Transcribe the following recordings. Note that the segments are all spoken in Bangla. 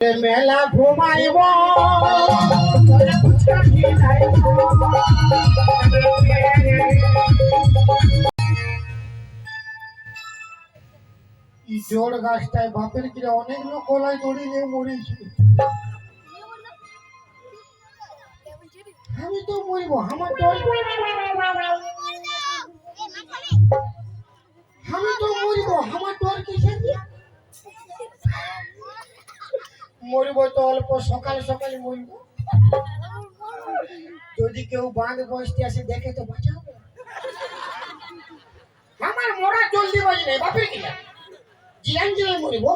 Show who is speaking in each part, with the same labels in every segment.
Speaker 1: মেলা ঘুমাইব। জোর গাছটায় বাপের কিরা অনেক লোক গলায় দড়ি নিয়ে মরেছে। আমি তো মরিব, আমার অল্প সকাল সকাল মরবো যদি কেউ বাঁধ বসতে আসে দেখে তো বাঁচাবো আমার মরা জলদি বাজি নেই বাপের কিনা জিরান জিরান মরিব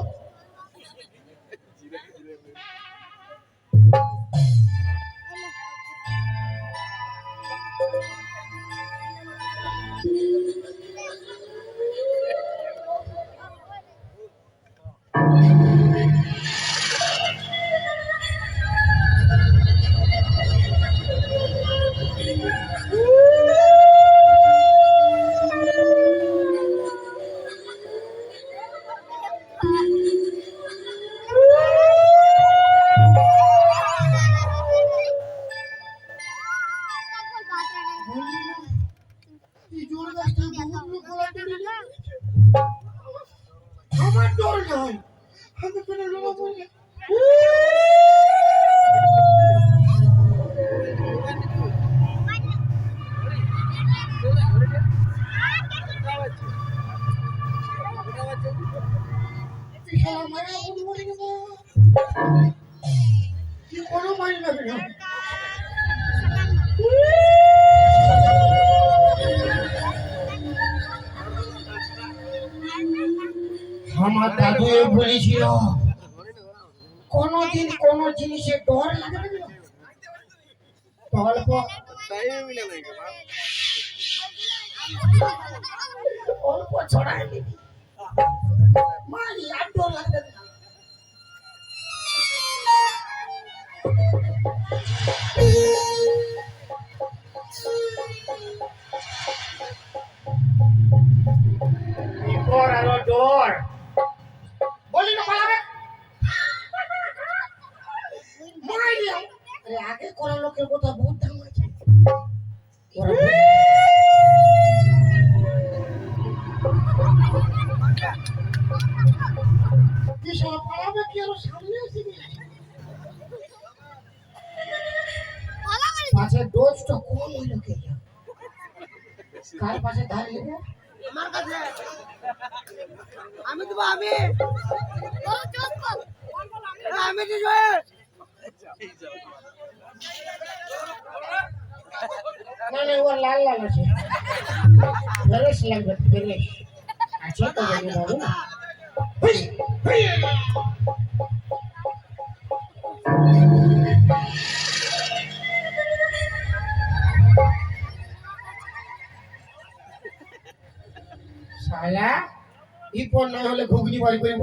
Speaker 1: আমার ডর নাই আমি কেন লোক কি কোনো মারি না আমার দাদু বলেছিল কোনদিন কোন জিনিসে ডর লাগবে না। অল্প অল্প ছড়াই দিবি। আগে করা লোকের কথা বহুত দাম আছে। ওরা কি পালাবে কি আরও সামনে এসে পাশে ডোজটা কম হইল কে কার পাশে ধার নেবে?
Speaker 2: আমার কাছে। আমি তো আমি আমি তো জয়
Speaker 1: মানে ও লাল লাল আছে ফেরেস লাগবে ফেরেস আছে তো জানি বাবু। শালা ইপন না হলে ঘুগনি বাড়ি করিব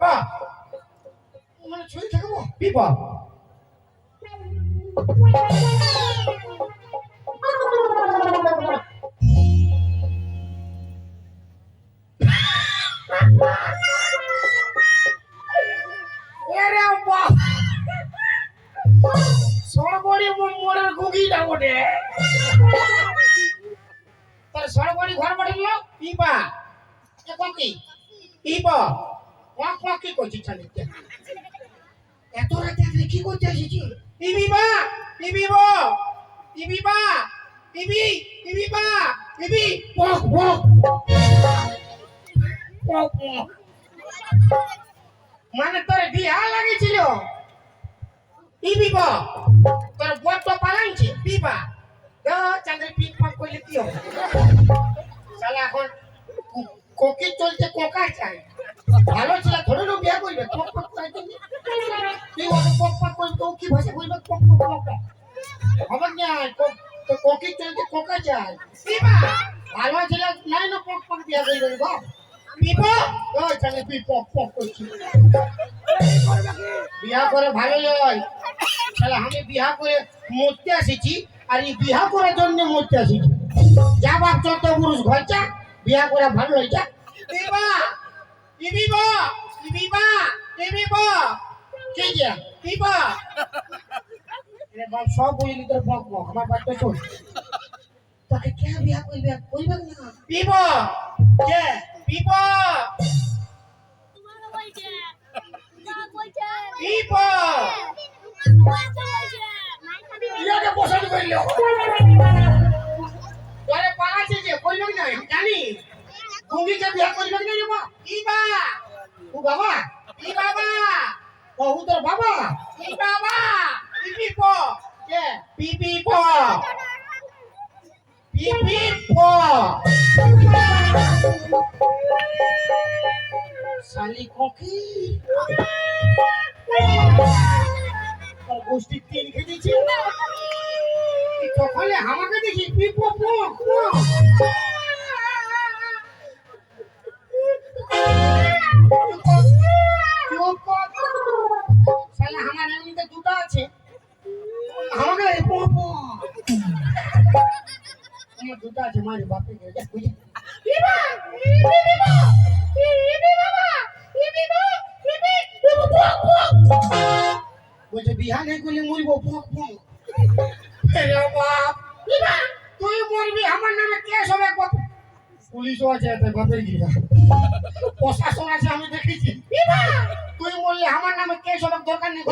Speaker 1: বা মানে ছুঁয়ে থাকব বাপ সরবড়ি মোড়ের গুগিটা ওঠে তোর সরবড়ি ঘর বাড়িল পিপা ককি পিপা ওয়াক ওয়াক কি করছিস চালিয়ে এত রাতে আপনি কি করতে এসেছি পিবি বা পিবি বো পিবি বা পিবি পিবি বা পক পক পক মানে তোর বিয়া লাগেছিল পিবি বা তোর বট তো পালাইছে পিবা দা চাঁদের পিক পাক করলে কি হবে? শালা এখন কো- কোকি চলছে কোকা চাই। ভালো ছিল ধরে নো বিয়া করবে। পক করে তুমি তুই ওকে পক পক করবে তো কি ভাষা বলবে পক পক পক পক। হবে না তো কোকি চলছে কোকা চাই। পিবা ভালো ছিল নাই না পক পক বিয়া করবে গো। পিবা ও চাঁদের পিক পক পক করছি বিয়া করে ভালো লয়। তাহলে আমি বিয়া করে মরতে আসিছি আর এই বিয়া করার জন্য মরতে আসিছি যা বাপ চোদ্দ পুরুষ ঘর যা বিয়া করে ভালো হয়ে যা বিবা বিবা বিবা বিবা কে যা? বিবা রে বাপ সব বুঝলি তোর বক বক আমার বাচ্চা চল তোকে কে বিয়া না? বিবা কে? বিবা বিবা পালাছে যে কইলো না আমি জানি গুঙ্গিকে বিয়া করবে না রে বা ই বা ও বাবা ই বাবা? ও তোর বাবা? ই বাবা? পিপি প। কে? পিপি প। পিপি প। শালি কোকি? গোষ্ঠী তিন খেয়েছি তখন আমাকে দেখি? পিপ আমার বলছে বিহা নেই করলে মরবো পক বাপ তুই মরবি আমার নামে কেস হবে পুলিশও আছে এতে বাপের গিরা প্রশাসন আছে আমি দেখেছি। তুই বললে আমার নামে কেস হবে দরকার নেই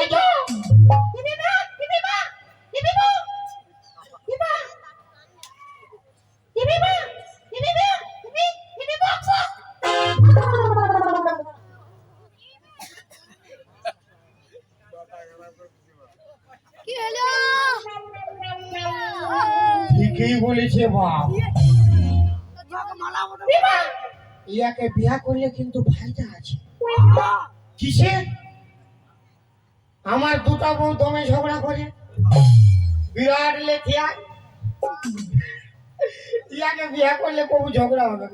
Speaker 1: ঠিকই বলেছে বাপ। ইয়াকে বিয়া করলে কিন্তু ফায়দা আছে। কিসে? আমার দুটা বউ দমে ঝগড়া করে। বিরাট লেথিয়া ইয়াকে বিয়া করলে কবু ঝগড়া হবে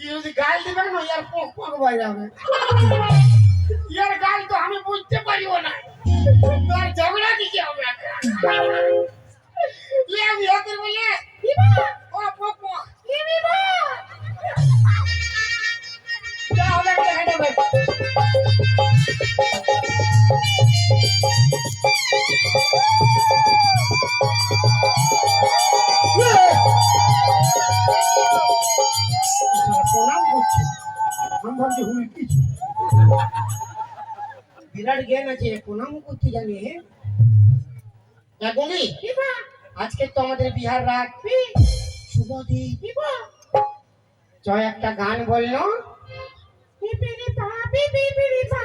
Speaker 1: যদি গাল দিবে না ইয়ার পক পক বাইরে হবে। ইয়ার গাল তো আমি বুঝতে পারিও না। তোর ঝগড়া দিতে হবে? ইয়া বিয়া করবে লে ও পক পক বিরাট জ্ঞান আছে প্রণাম করতে জানি বলি আজকে তো আমাদের বিহার রাত শুভ দিন জয় একটা গান বলল। পিপিরি পা পিপিরি পা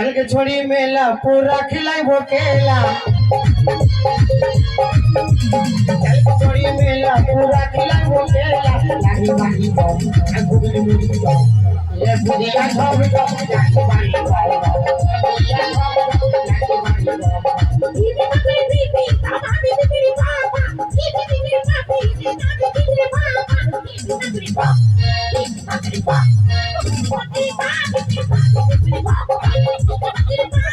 Speaker 1: चल के छोड़ी मेला, पूरा खिलाई वो केला। चल के छोड़ी मेला, पूरा खिलाई वो केला। लागी बागी बाऊ मैं गुगली मुड़ी जाऊ ये बुढ़िया सब जाऊ लागी बागी बाऊ बुढ़िया सब लागी बागी बाऊ ये मेरे बीबी ताता मेरे मेरे पापा ये मेरे मेरे पापी ये मेरे मेरे पापा ये मेरे मेरे पापा ये मेरे मेरे पापा সে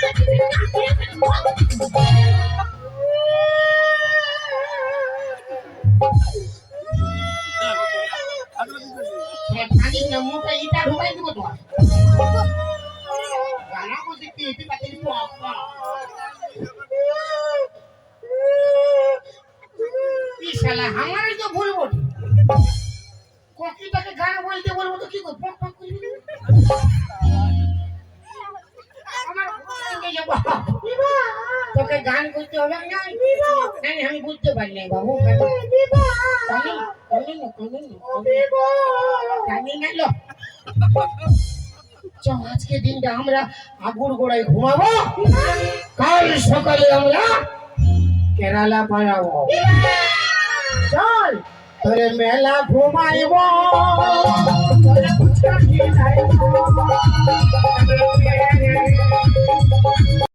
Speaker 1: পারি বাবু আজকে দিনটা আমরা আগুর গোড়ায় ঘুমাবো। কাল সকালে আমরা কেরালা পালাবো। চল, তোরে মেলা ঘুমাইব। তোরে